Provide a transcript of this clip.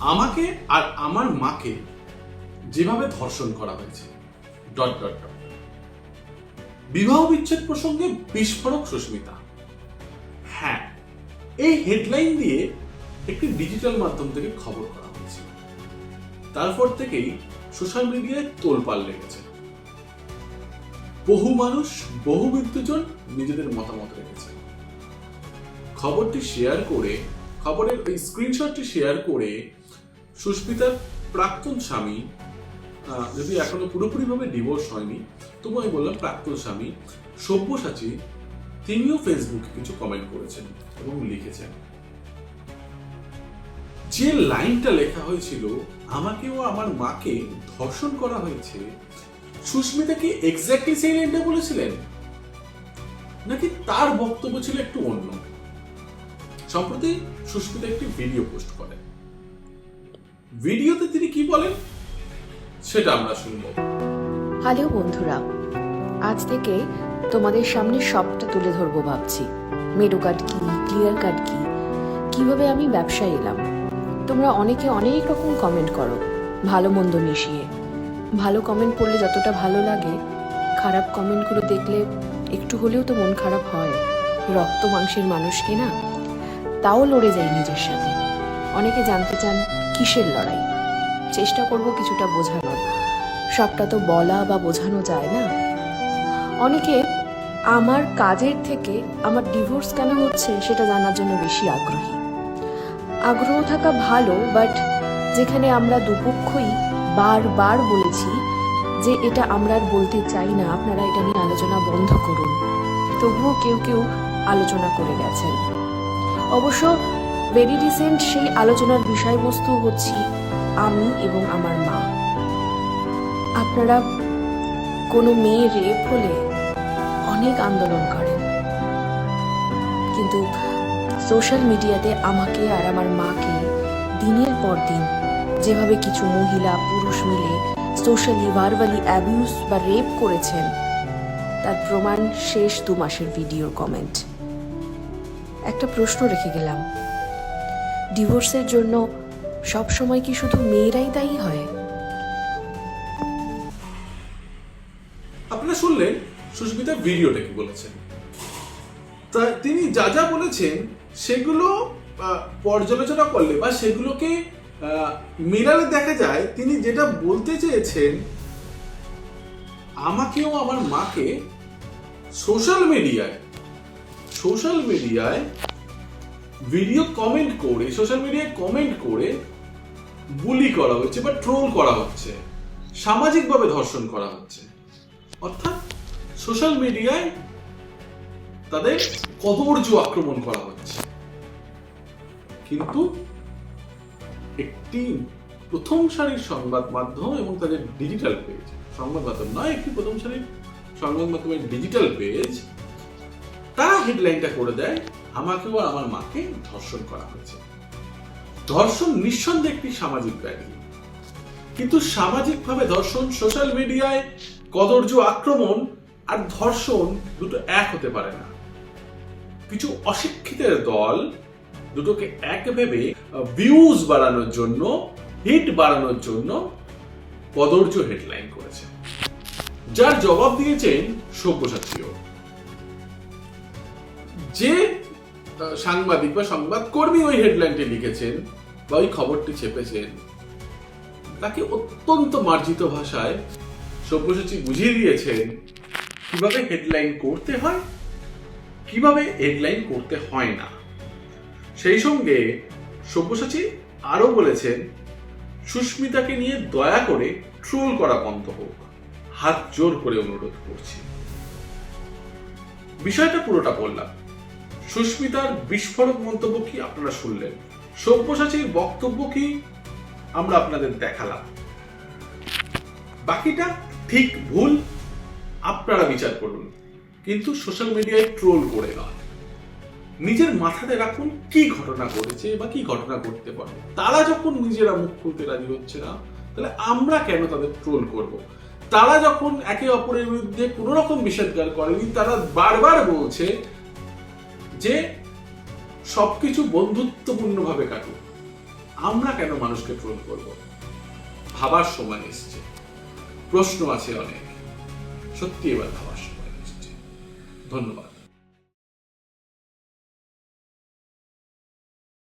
আমাকে আর আমার মাকে যেভাবে ধর্ষণ করা হয়েছে। Dot dot dot. বিবাহ বিচ্ছেদ প্রসঙ্গে বিস্ফোরক সুস্মিতা। হ্যাঁ এই হেডলাইন দিয়ে একটি ডিজিটাল মাধ্যম থেকে খবর করা হয়েছিল তারপর থেকেই সোশ্যাল মিডিয়ায় তোলপাল লেগেছে। বহু মানুষ, বহু মৃত্যুজন নিজেদের মতামত রেখেছে। খবরটি শেয়ার করে, খবরের ওই স্ক্রিনশটটি শেয়ার করে সুস্মিতার প্রাক্তন স্বামী যদি এখনও পুরোপুরিভাবে ডিভোর্স হয়নি, তবু আমি বললাম প্রাক্তন স্বামী সব্যসাচী, তিনিও ফেসবুকে কিছু কমেন্ট করেছেন এবং লিখেছেন। যে লাইনটা লেখা হয়েছিল, আমাকে ও আমার মাকে ধর্ষণ করা হয়েছে সুস্মিতা কি এক্স্যাক্টলি সেই লাইনটা বলেছিলেন? নাকি তার বক্তব্য ছিল একটু অন্য? সম্প্রতি সুস্মিতা একটি ভিডিও পোস্ট করেন। ভিডিওতে তিনি কি বলেন? সেটা আমরা শুনব। হ্যালো বন্ধুরা, আজ থেকে তোমাদের সামনে সবটা তুলে ধরবো ভাবছি। মেডো কার্ড কি, ক্লিয়ার কার্ড কি, কীভাবে আমি ব্যবসায় এলাম? তোমরা অনেকে অনেক রকম কমেন্ট করো, ভালো মন্দ মিশিয়ে। ভালো কমেন্ট পড়লে যতটা ভালো লাগে, খারাপ কমেন্টগুলো দেখলে একটু হলেও তো মন খারাপ হয়। রক্ত মাংসের মানুষ কি না? তাও লড়ে যায় নিজের সাথে। অনেকে জানতে চান, কিসের লড়াই? চেষ্টা করব কিছুটা বোঝানোর। সবটা তো বলা বা বোঝানো যায় না। অনেকে, আমার কাজের থেকে আমার ডিভোর্স কেন হচ্ছে সেটা জানার জন্য বেশি আগ্রহী? আগ্রহ থাকা ভালো, বাট যেখানে আমরা দুপক্ষই বারবার বলেছি যে এটা আমরা আর বলতে চাই না, আপনারা এটা নিয়ে আলোচনা বন্ধ করুন। তবুও কেউ কেউ আলোচনা করে গেছেন। অবশ্য ভেরি রিসেন্ট সেই আলোচনার বিষয়বস্তু হচ্ছি আমি এবং আমার মা। আপনারা কোনো মেয়ে রেপ হলে অনেক আন্দোলন করেন। কিন্তু সোশ্যাল মিডিয়াতে আমাকে আর আমার মাকে দিনের পর দিন যেভাবে কিছু মহিলা, পুরুষ মিলে সোশ্যালি ভার্বালি অ্যাবিউজ বা রেপ করেছেন, তার প্রমাণ শেষ দু মাসের ভিডিওর কমেন্ট। একটা প্রশ্ন রেখে গেলাম। ডিভোর্সের জন্য সবসময় কি শুধু মেয়েরাই দায়ী হয়? আপনারা শুনলেন সুস্মিতা ভিডিওটা কি বলেছেন। তিনি যা যা বলেছেন, সেগুলো পর্যালোচনা করলে বা সেগুলোকে মেলালে দেখা যায় তিনি যেটা বলতে চেয়েছেন, আমাকেও আমার মাকে সোশ্যাল মিডিয়ায় সোশ্যাল মিডিয়ায় ভিডিও কমেন্ট করে সোশ্যাল মিডিয়ায় কমেন্ট করে বুলি করা হচ্ছে বা ট্রোল করা হচ্ছে, সামাজিকভাবে ধর্ষণ করা হচ্ছে। অর্থাৎ সোশ্যাল মিডিয়ায় তাদের কদর্য আক্রমণ করা হচ্ছে। কিন্তু একটি প্রথম সারির সংবাদ মাধ্যম এবং তাদের ডিজিটাল পেজ সংবাদ মাধ্যম নয়, একটি প্রথম সারির সংবাদ মাধ্যমের ডিজিটাল পেজ তারা হেডলাইনটা করে দেয় আমাকেও আর আমার মাকে ধর্ষণ করা হয়েছে। ধর্ষণ নিঃসন্দেহে একটি সামাজিক ব্যাধি কিন্তু সামাজিকভাবে ধর্ষণ সোশ্যাল মিডিয়ায় কদর্য আক্রমণ আর ধর্ষণ দুটো এক হতে পারে না। কিছু অশিক্ষিতের দল দুটোকে এক ভেবে ভিউজ বাড়ানোর জন্য হিট বাড়ানোর জন্য কদর্য হেডলাইন করেছে। যার জবাব দিয়েছেন সব্যসাচীও যে সাংবাদিক বা সংবাদকর্মী ওই হেডলাইনটি লিখেছেন বা ওই খবরটি চেপেছেন তাকে অত্যন্ত মার্জিত ভাষায় সব্যসাচী বুঝিয়ে দিয়েছেন কীভাবে হেডলাইন করতে হয়, কীভাবে হেডলাইন করতে হয় না। সেই সঙ্গে সব্যসাচী আরও বলেছেন, সুস্মিতাকে নিয়ে দয়া করে ট্রোল করা বন্ধ হোক, হাত জোর করে অনুরোধ করছি। বিষয়টা পুরোটা বললাম। সুস্মিতার বিস্ফোরক মন্তব্য কি আপনারা শুনলেন? সব্যসাচীর বক্তব্য কি আমরা আপনাদের দেখালাম। বাকিটা ঠিক ভুল, আপনারা বিচার করুন। কিন্তু সোশ্যাল মিডিয়ায় ট্রোল করে নয়। নিজের মাথাতে রাখুন কি ঘটনা ঘটেছে বা কি ঘটনা ঘটতে পারে। তারা যখন নিজেরা মুখ খুলতে রাজি হচ্ছে না, তাহলে আমরা কেন তাদের ট্রোল করব? তারা যখন একে অপরের বিরুদ্ধে কোনো রকম বিষেধগার করেনি, তারা বারবার বলছে যে সবকিছু বন্ধুত্বপূর্ণভাবে কাটুক, আমরা কেন মানুষকে ট্রোল করব? ভাবার সময় এসছে। প্রশ্ন আছে অনেক। সত্যি এবার ভাবার সময় এসছে। ধন্যবাদ।